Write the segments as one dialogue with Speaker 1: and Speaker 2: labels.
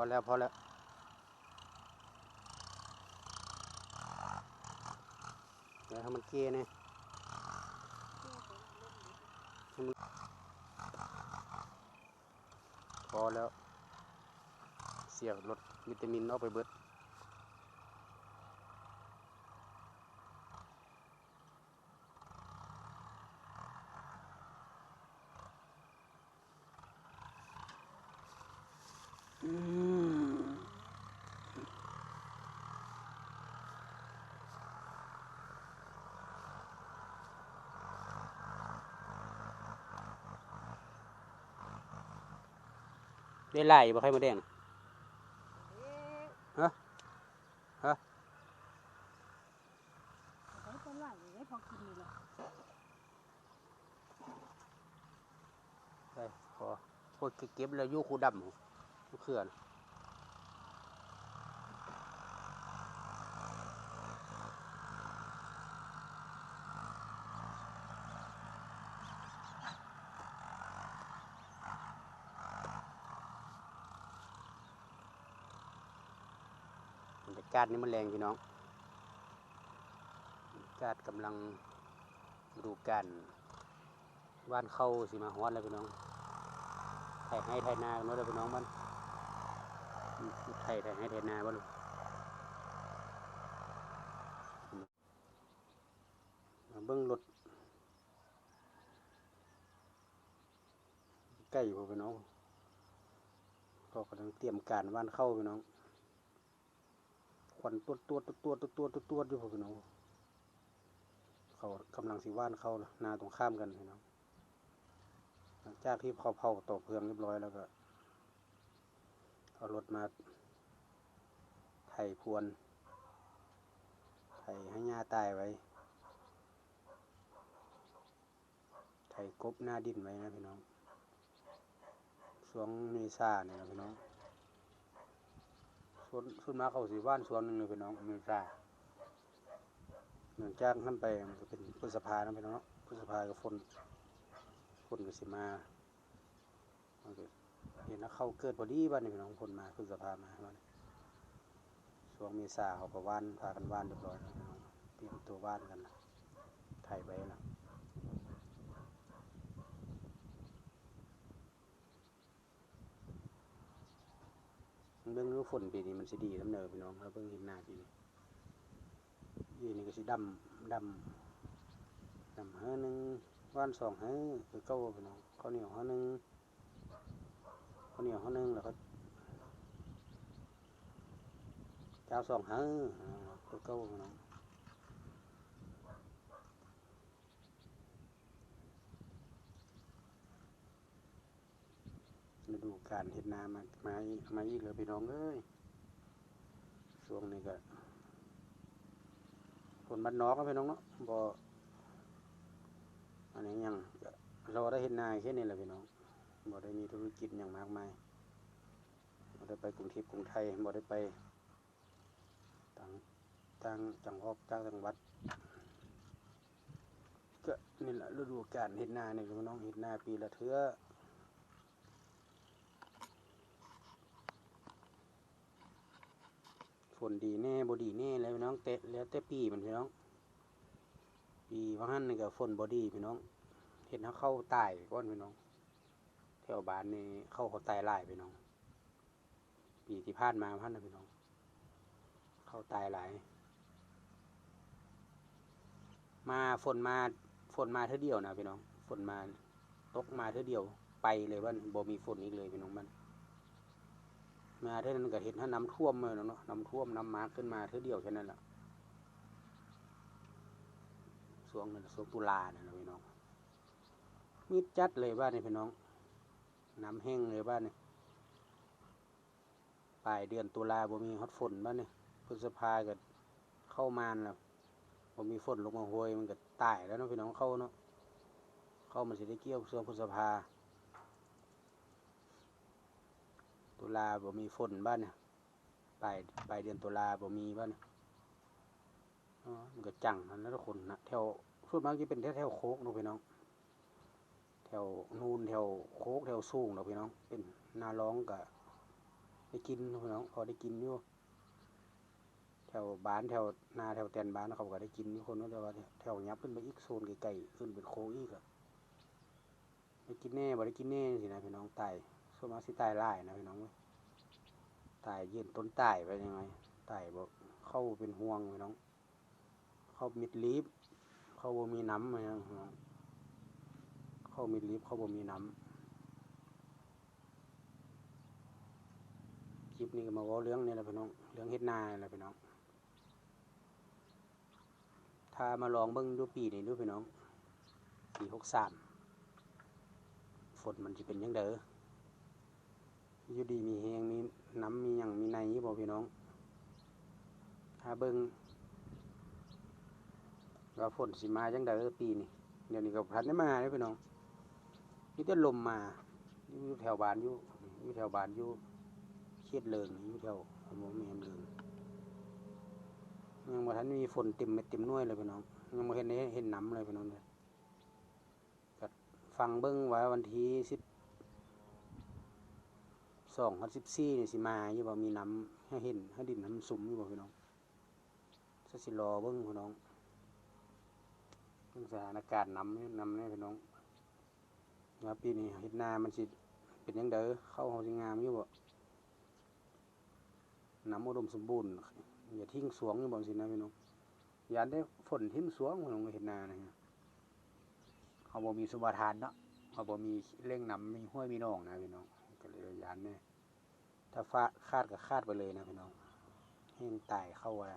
Speaker 1: อแล้วพอแล้วเดี๋ยวทำมันเกยเนี่ยพอแล้ว เสียลดวิตามินเอาไปเบิด ได้ไล่บ่ใครมาแดงน่ะฮะฮะ
Speaker 2: ใช้ต้นไหลได้พอกินนี่แหละ
Speaker 1: ได้พอพวกเก็บแล้วอยู่คูดำหูอยู่เขื่อน กาศนี่มันแรงพี่น้องกาศกำลังดูกันว่านเข้าสิมาฮอดแล้วพี่น้องไถให้ไถนากันเนาะเด้อพี่น้องมันไถไถให้ไถนาบ้านาเบิ้งรถใกล้อยู่พี่น้องก็กำลังเตรียมการว่านเข้าพี่น้อง วันตัวตัวตัวตัวตัวตัวตัวอยู่พี่น้องเขากำลังสิว่านเขานาตรงข้ามกันพี่น้องหลังจากที่เผาเผาตกเพลิงเรียบร้อยแล้วก็เอารถมาไถพรวนไถให้หญ้าตายไว้ไถกบหน้าดินไว้นะพี่น้องช่วงเมษาเนี่ยนะพี่น้อง ส่วนส่วนมาเขาสีว่านส่วนหนึ่งเลยพี่น้องเมษาหลังจากนั้นไปมันก็เป็นพฤษภานะพี่น้องเนาะพฤษภาก็ฝนคนก็สิมาเห็นว่าเขาเกิดพอดีบ้านนี่พี่น้องคนมาพฤษภามาบ้านช่วงเมษาเขาก็ว่านพากันว่านเรียบร้อยพี่น้องเตรียมตัวว่านกันนะถ่ายไว้แล้ เบื้องรู้ฝนปีนี้มันสิดีน้ำเนอพี่น้องแล้วเบื้องเห็นหน้าปีนี้ปีนี้ก็สิดำดำดำเฮ้อหนึงว่านสองให้คือเก้าพี่น้องข้าวเหนียวห้าหนึ่งข้าวเหนียวห้าหนึ่งแล้วก็เจ้าสองให้คือเก้าพี่น้องฤดู การเห็ดนามามามาอีกเลยพี่น้องเอ้ยช่วงนี้ก็ฝนบ้านนอกก็พี่น้องเนาะบ่อันนี้ยังเราได้เห็นนายแค่นี้แหละพี่น้องบ่ได้มีธุรกิจอย่างมากมายบ่ได้ไปกรุงเทพกรุงไทยบ่ได้ไปต่างต่างจังหวัดต่างจังหวัดก็นี่แหละฤดูกาลเห็ดนาเนี่ยพี่น้องเห็ดนาปีละเทื่อ ฝนดีแน่บดีแน่แล้วพี่น้องแต่แล้วแต่ปีมันพี่น้อง ปีว่าหันนี่ก็ฝนบอดีพี่น้อง เห็นเขาเข้าตายก้อนพี่น้องแถวบ้านนี่เข้าเขาตายหลายพี่น้อง ปีที่ผ่านมาพันนะพี่น้อง เข้าตายหลายมาฝนมาฝนมาเท่าเดียวนะพี่น้องฝนมาตกมาเท่าเดียวไปเลยว่าบ่มีฝนอีกเลยพี่น้องมัน มาเท่านั้นก็เห็นถ้าน้ำท่วมเลยเนาะน้ำท่วมน้ำมาขึ้นมาเท่าเดียวแค่นั้นแหละช่วงนั้นช่วงตุลาเนี่ยพี่น้องมีดจัดเลยบ้านนี่พี่น้อง น้ำแห้งเลยบ้านนี่ปลายเดือนตุลาบ่มีฮอตฝนบ้านนี่พฤษภาก็เข้ามาแล้วบ่มีฝนลงมาโหวยมันก็ตายแล้วเนาะพี่น้องเข้าเนาะเข้ามันสิได้เกี่ยวช่วงพฤษภา ตุลาบ่มีฝนบ้านเนี่ยปลายปลายเดือนตุลาบ่มีบ้านนี่อ๋อมันก็จังนั่นแล้วทุกคนนะแถวส่วนมากจะเป็นแถวแถวโคกนะพี่น้อง แถวนูนแถวโคกแถวสูงนะพี่น้อง เป็นนาร้องกับได้กินพี่น้อง พอได้กินอยู่แถวบ้านแถวนาแถวแตนบ้านเขาก็ได้กินอยู่คนแต่ว่าแถวยับขึ้นไปอีกโซนไกลๆขึ้นเป็นโคงอีกอะได้กินแน่บ่ได้กินแน่สินะพี่น้องตาย ส่วนมากสิตายหลายนะพี่น้องตายยืนต้นตายไปยังไงตายบ่เข้าเป็นห่วงพี่น้อง เข้ามิดลีฟเข้าบ่มีน้ำพี่น้องเข้ามิดลีฟเข้าบ่มีน้ำคลิปนี้ก็มาว่าเรื่องนี่แหละพี่น้องเรื่องเฮ็ดนาแหละพี่น้องถ้ามาลองเบิ่งดูปีนี้ดูพี่น้องปีหกสามฝนมันจะเป็นยังเด้อ อยู่ดีมีแหงมีน้ำมีหยังมีในนี่บ่พี่น้องถ้าเบิ่งว่าฝนสิมาจังเด้อปีนี้เดี๋ยวนี้ก็พันได้มาเด้พี่น้องนี่แต่ลมมาอยู่แถวบ้านอยู่อยู่แถวบ้านอยู่เขียดเลิงอยู่แถวอำเภอแมมเลิงยังบ่ทันมีฝนเต็มเม็ดเต็มหน่วยเลยพี่น้องยังบ่เห็นเห็นน้ำเลยพี่น้องเด้อก็ฟังเบิ่งไว่าวันที่สิบ สองกับสิบสี่นี่สิมาอยู่บ่มีน้ำให้เห็นให้ดินน้ำสุมอยู่บ่พี่น้องสัสิรอเบิ่งพี่น้องเบิ่งสถานการณ์น้ำนี่น้ำนี่พี่น้องว่าปีนี้เฮ็ดนามันสิเป็นจังเด้อเข้าเฮาสิงามอยู่บ่น้ำอุดมสมบูรณ์อย่าทิ้งสวงอยู่บ่สินะพี่น้องอย่าได้ฝนทิ้งสวงพี่น้องเห็นนานะฮะเขาบ่มีสุบาทานเนาะเขาบ่มีเร่งน้ำมีห้วยมีหนองนะพี่น้อง เลยยานเนี่ยถ้าฟาคาดก็คาดไปเลยนะพี่น้องให้มันตายเข้าไว้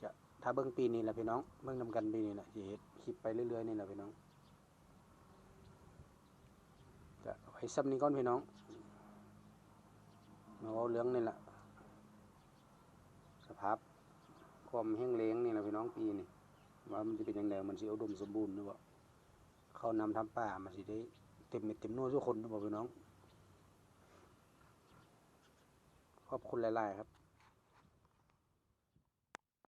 Speaker 1: จะถ้าเบิ่งปีนี้แหละพี่น้อง เบิ่งนำกันปีนี้แหละสิเฮ็ดคลิปไปเรื่อยๆนี่แหละพี่น้องจะไว้ซ้ำนี้ก่อนพี่น้องมาเว้าเรื่องนี่แหละสภาพความแห้งแล้งนี่แหละพี่น้องปีนี่ว่ามันจะเป็นยังไงมันสิอุดมสมบูรณ์หรือเปล่าเขานำทำป่ามันสิได้เต็มเม็ดเต็มหน่วยทุกคนหรือเปล่าพี่น้อง ขอบคุณหลาย ๆ ครับ